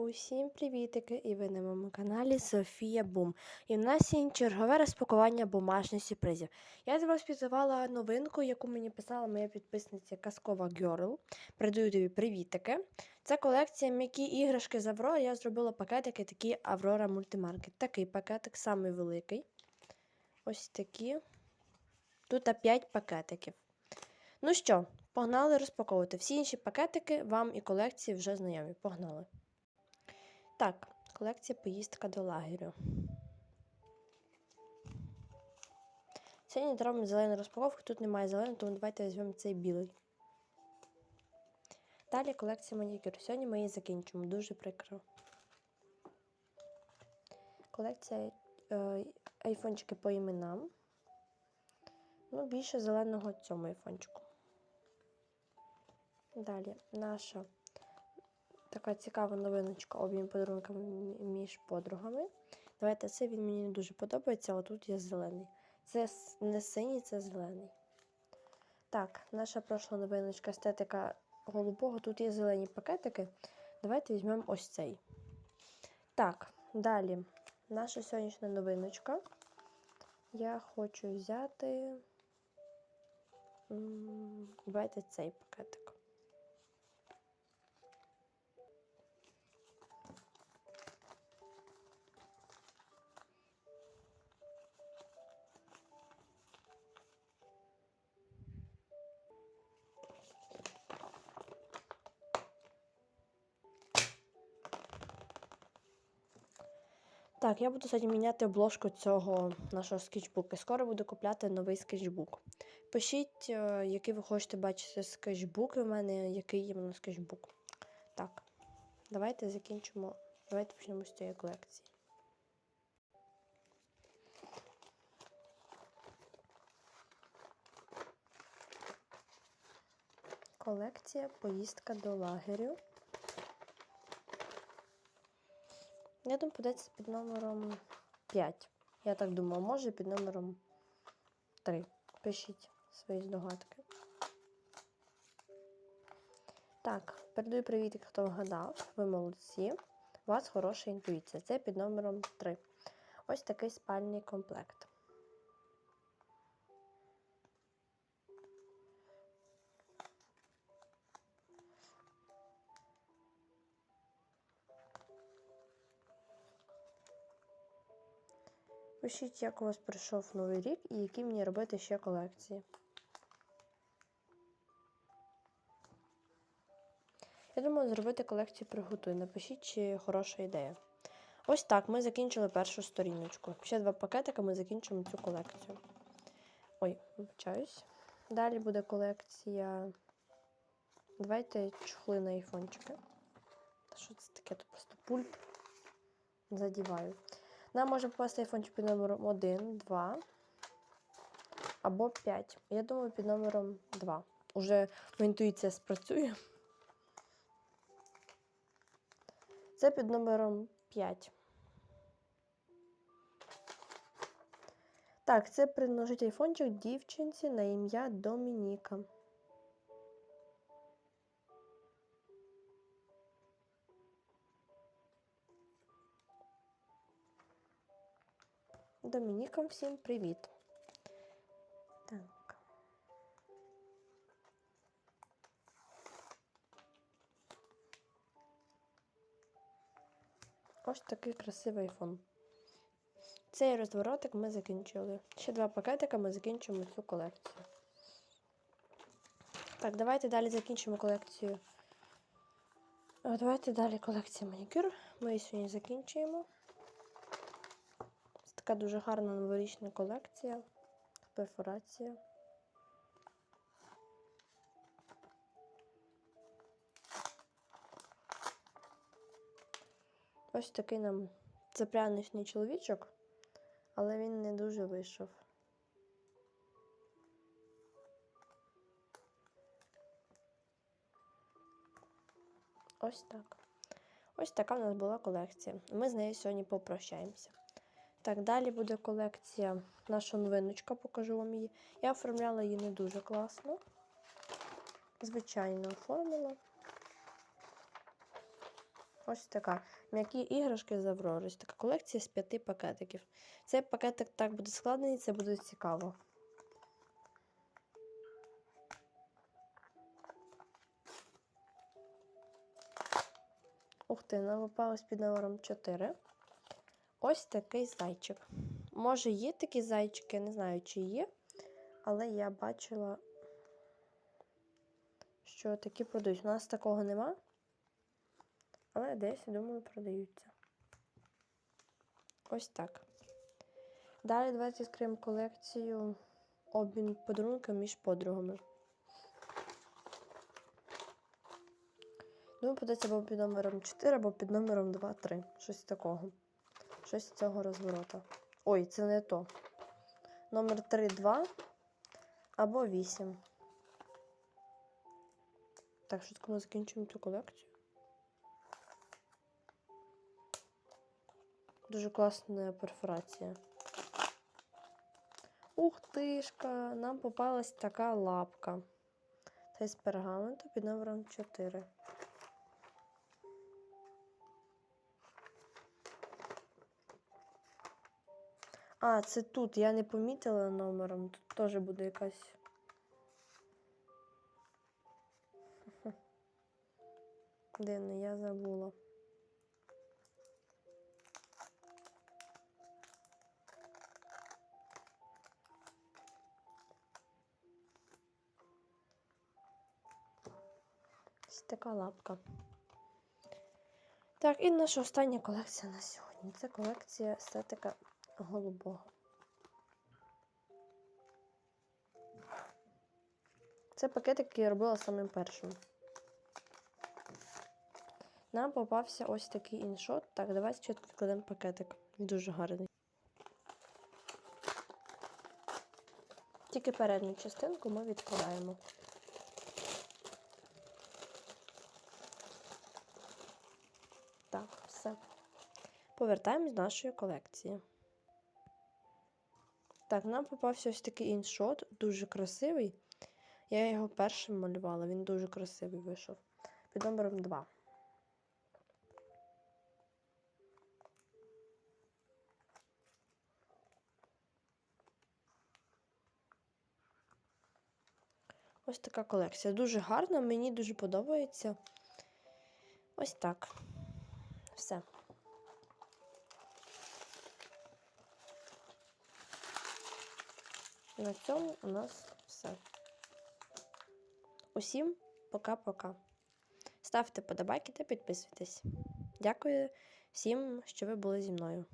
Усім привітики! І ви на моєму каналі Софія Бум. І в нас є чергове розпакування бумажних сюрпризів. Я для вас новинку, яку мені писала моя підписниця Казкова Герл. Передаю тобі привітики. Це колекція м'які іграшки з Аврора. Я зробила пакетики такі Аврора Мультимаркет. Такий пакетик, самий великий. Ось такі. Тут 5 пакетиків. Ну що, погнали розпаковувати. Всі інші пакетики вам і колекції вже знайомі. Погнали! Так, колекція поїздка до лагерю. Сьогодні робимо зелену розпаковку, тут немає зеленого, тому давайте візьмемо цей білий. Далі колекція манікюр. Сьогодні ми її закінчимо, дуже прикро. Колекція е, айфончики по іменам. Ну, більше зеленого цьому айфончику. Далі наша така цікава новиночка обмін подарунками між подругами. Давайте це він мені не дуже подобається, а тут є зелений. Це не синій, це зелений. Так, наша прошла новиночка естетика голубого. Тут є зелені пакетики. Давайте візьмемо ось цей. Так, далі. Наша сьогоднішня новиночка. Я хочу взяти. Давайте цей пакетик. Так, я буду сьогодні міняти обложку цього нашого скетчбуку. Скоро буду купляти новий скетчбук. Пишіть, е, який ви хочете бачити скетчбук у мене, який є мене скетчбук. Так, давайте закінчимо. Давайте почнемо з цієї колекції. Колекція поїздка до лагерю. Я думаю, подається під номером 5. Я так думаю, може під номером 3. Пишіть свої здогадки. Так, передаю привіт, хто вгадав. Ви молодці. У вас хороша інтуїція. Це під номером 3. Ось такий спальний комплект. Пишіть, як у вас пройшов новий рік і які мені робити ще колекції. Я думаю, зробити колекцію приготуй. Напишіть, чи хороша ідея. Ось так ми закінчили першу сторіночку. Ще два пакетика ми закінчимо цю колекцію. Ой, вибачаюсь. Далі буде колекція. Давайте чохли на айфончики. Та що це таке? Тут просто пульт задіваю. Нам може попасти айфончик під номером 1, 2 або 5. Я думаю, під номером 2. Уже інтуїція спрацює. Це під номером 5. Так, це приножить айфончик дівчинці на ім'я Домініка. Домінікам всім привіт. Так. Ось такий красивий айфон. Цей розворотик ми закінчили. Ще два пакетика ми закінчимо цю колекцію. Так, давайте далі закінчимо колекцію. Давайте далі колекція манікюр. Ми її сьогодні закінчуємо. Така дуже гарна новорічна колекція. Перфорація. Ось такий нам це чоловічок, але він не дуже вийшов. Ось так. Ось така в нас була колекція. Ми з нею сьогодні попрощаємося. Так, далі буде колекція наша новиночка, покажу вам її. Я оформляла її не дуже класно. Звичайно, оформила. Ось така. М'які іграшки з Аврори. Така колекція з п'яти пакетиків. Цей пакетик так буде складений, це буде цікаво. Ух ти, нам попалось під номером 4. Ось такий зайчик. Може, є такі зайчики, не знаю, чи є, але я бачила, що такі продають. У нас такого нема, але десь, думаю, продаються. Ось так. Далі давайте відкриємо колекцію обмін подарунків між подругами. Думаю, подається або під номером 4, або під номером 2, 3. Щось такого. Щось з цього розворота. Ой, це не то. Номер 3, 2 або 8. Так, швидко ми закінчуємо цю колекцію. Дуже класна перфорація. Ух тишка! Нам попалась така лапка. Та із пергаменту під номером 4. А, це тут. Я не помітила номером. Тут теж буде якась. Дивно, я забула. Ось така лапка. Так, і наша остання колекція на сьогодні. Це колекція естетика голубого. Це пакетик, який я робила самим першим. Нам попався ось такий іншот. Так, давайте чітко відкладемо пакетик. Він дуже гарний. Тільки передню частинку ми відкладаємо. Так, все. Повертаємось до нашої колекції. Так, нам попався ось такий іншот, дуже красивий. Я його першим малювала, він дуже красивий вийшов. Під номером 2. Ось така колекція. Дуже гарна, мені дуже подобається. Ось так. Все. На цьому у нас все. Усім пока-пока. Ставте подобайки та підписуйтесь. Дякую всім, що ви були зі мною.